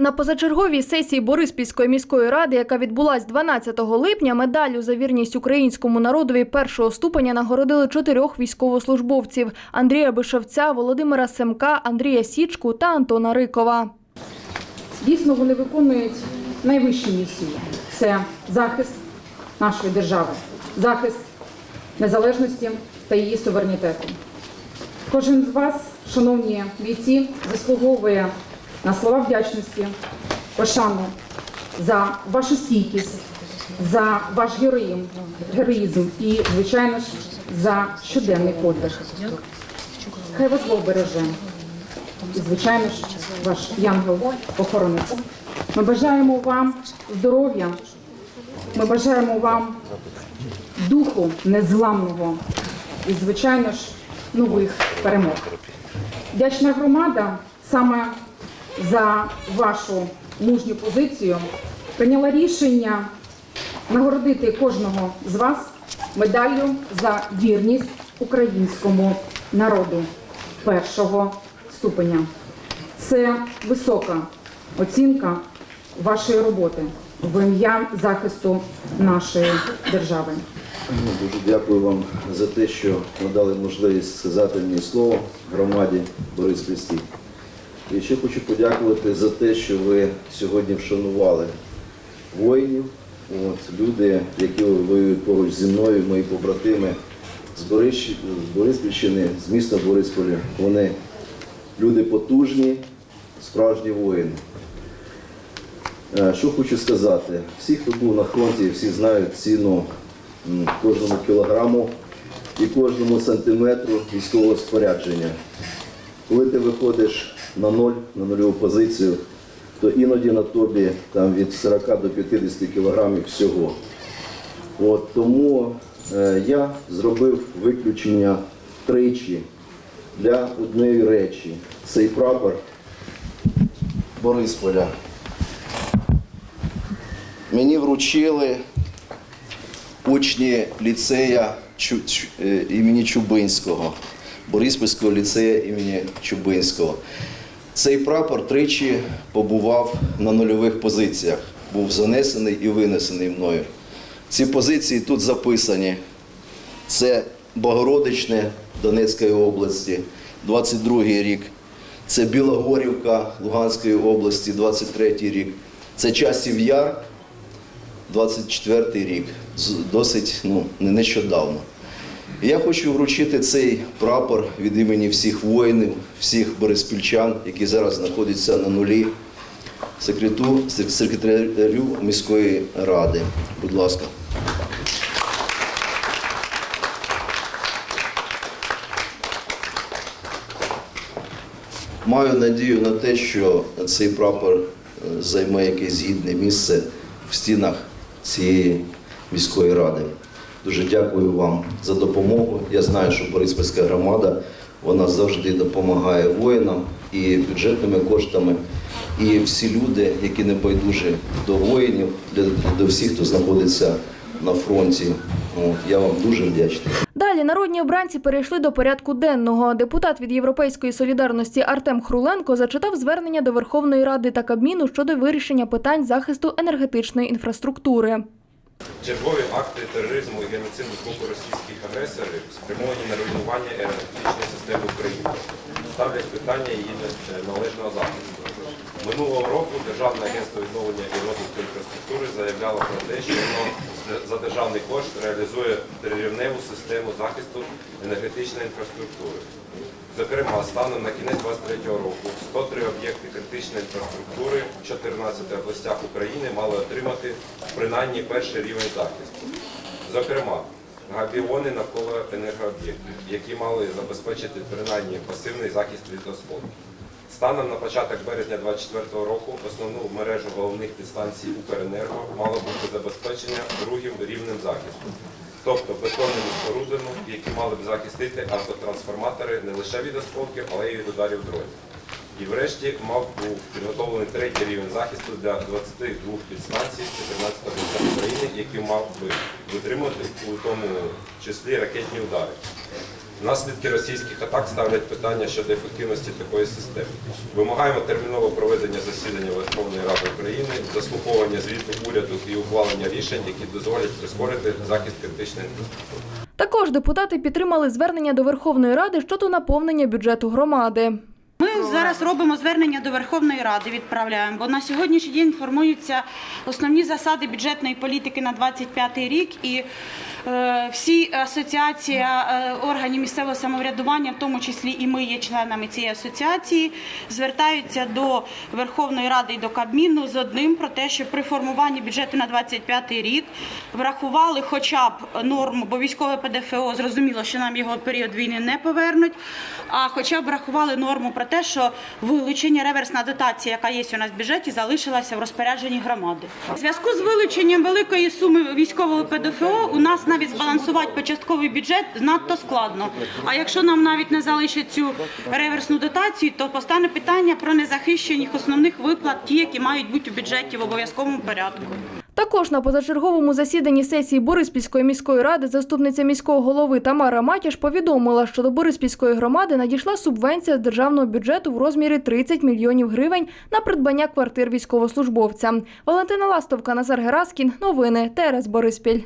На позачерговій сесії Бориспільської міської ради, яка відбулась 12 липня, медаллю за вірність українському народові першого ступеня нагородили чотирьох військовослужбовців: Андрія Бишевця, Володимира Семка, Андрія Січку та Антона Рикова. Дійсно, вони виконують найвищі місії. Це захист нашої держави, захист незалежності та її суверенітету. Кожен з вас, шановні бійці, заслуговує на слова вдячності, пошану за вашу стійкість, за ваш героїзм, героїзм і, звичайно ж, за щоденний подвиг. Хай вас Бог береже. І, звичайно ж, ваш янгол-охоронець. Ми бажаємо вам здоров'я, ми бажаємо вам духу незламного і, звичайно ж, нових перемог. Вдячна громада саме за вашу мужню позицію прийняла рішення нагородити кожного з вас медаллю за вірність українському народу першого ступеня. Це висока оцінка вашої роботи в ім'я захисту нашої держави. Ну, Дуже дякую вам за те, що надали можливість сказати мені слово громаді Бориспільській. І ще хочу подякувати за те, що ви сьогодні вшанували воїнів, от, люди, які воюють поруч зі мною, мої побратими з, Бориспільщини, з міста Борисполя. Вони люди потужні, справжні воїни. Е, Що хочу сказати, всі, хто був на фронті, всі знають ціну кожному кілограму і кожному сантиметру військового спорядження. Коли ти виходиш на ноль, на нульову позицію, то іноді на тобі там, від 40 до 50 кілограмів всього. От, тому е, я зробив виключення тричі для однієї речі. Цей прапор Борисполя. Мені вручили учні ліцея е, імені Чубинського, Бориспільського ліцея імені Чубинського. Цей прапор тричі побував на нульових позиціях, був занесений і винесений мною. Ці позиції тут записані. Це Богородичне Донецької області, 22-й рік. Це Білогорівка Луганської області, 23 рік. Це Часів Яр, 24-й рік, досить ну, не нещодавно. Я хочу вручити цей прапор від імені всіх воїнів, всіх бориспільчан, які зараз знаходяться на нулі, секрету, секретарю міської ради. Будь ласка. Маю надію на те, що цей прапор е, займе якесь гідне місце в стінах цієї міської ради. Дуже дякую вам за допомогу. Я знаю, що Бориспільська громада вона завжди допомагає воїнам і бюджетними коштами. І всі люди, які не байдужі до воїнів, до всіх, хто знаходиться на фронті. Я вам дуже вдячний. Далі народні обранці перейшли до порядку денного. Депутат від Європейської солідарності Артем Хруленко зачитав звернення до Верховної Ради та Кабміну щодо вирішення питань захисту енергетичної інфраструктури. Чергові акти тероризму і геноциду з боку російських агресорів спрямовані на руйнування енергетичної системи України, ставлять питання її належного захисту. Минулого року Державне агентство відновлення і розвитку інфраструктури заявляло про те, що воно за державний кошт реалізує трирівневу систему захисту енергетичної інфраструктури. Зокрема, станом на кінець 2023 року 103 об'єкти критичної інфраструктури в 14 областях України мали отримати принаймні перший рівень захисту. Зокрема, габіони навколо енергооб'єктів, які мали забезпечити принаймні пасивний захист від розходу. Станом на початок березня 2024 року основну мережу головних підстанцій Укренерго мало бути забезпечення другим рівнем захисту, тобто бетонними спорудами, які мали б захистити автотрансформатори не лише від осколків, але й від ударів дронів. І врешті мав був підготовлений третій рівень захисту для 22 підстанцій 14 областях України, які мав би витримувати у тому числі ракетні удари. Наслідки російських атак ставлять питання щодо ефективності такої системи. Вимагаємо терміново проведення засідання Верховної Ради України, заслуховування звіту уряду і ухвалення рішень, які дозволять прискорити захист критичної інфраструктури. Також депутати підтримали звернення до Верховної Ради щодо наповнення бюджету громади. Зараз робимо звернення до Верховної Ради, відправляємо, бо на сьогоднішній день формуються основні засади бюджетної політики на 25 рік, і е, всі асоціації е, органів місцевого самоврядування, в тому числі і ми є членами цієї асоціації, звертаються до Верховної Ради і до Кабміну з одним про те, що при формуванні бюджету на 25 рік врахували хоча б норму, бо військове ПДФО зрозуміло, що нам його період війни не повернуть. А хоча б врахували норму про те, що вилучення реверсна дотація, яка є у нас в бюджеті, залишилася в розпорядженні громади. У зв'язку з вилученням великої суми військового ПДФО у нас навіть збалансувати початковий бюджет надто складно. А якщо нам навіть не залишать цю реверсну дотацію, то постане питання про незахищених основних виплат, ті, які мають бути у бюджеті в обов'язковому порядку. Також на позачерговому засіданні сесії Бориспільської міської ради заступниця міського голови Тамара Матяш повідомила, що до Бориспільської громади надійшла субвенція з державного бюджету в розмірі 30 мільйонів гривень на придбання квартир військовослужбовцям. Валентина Ластовка, Назар Гераскін. Новини ТРС Бориспіль.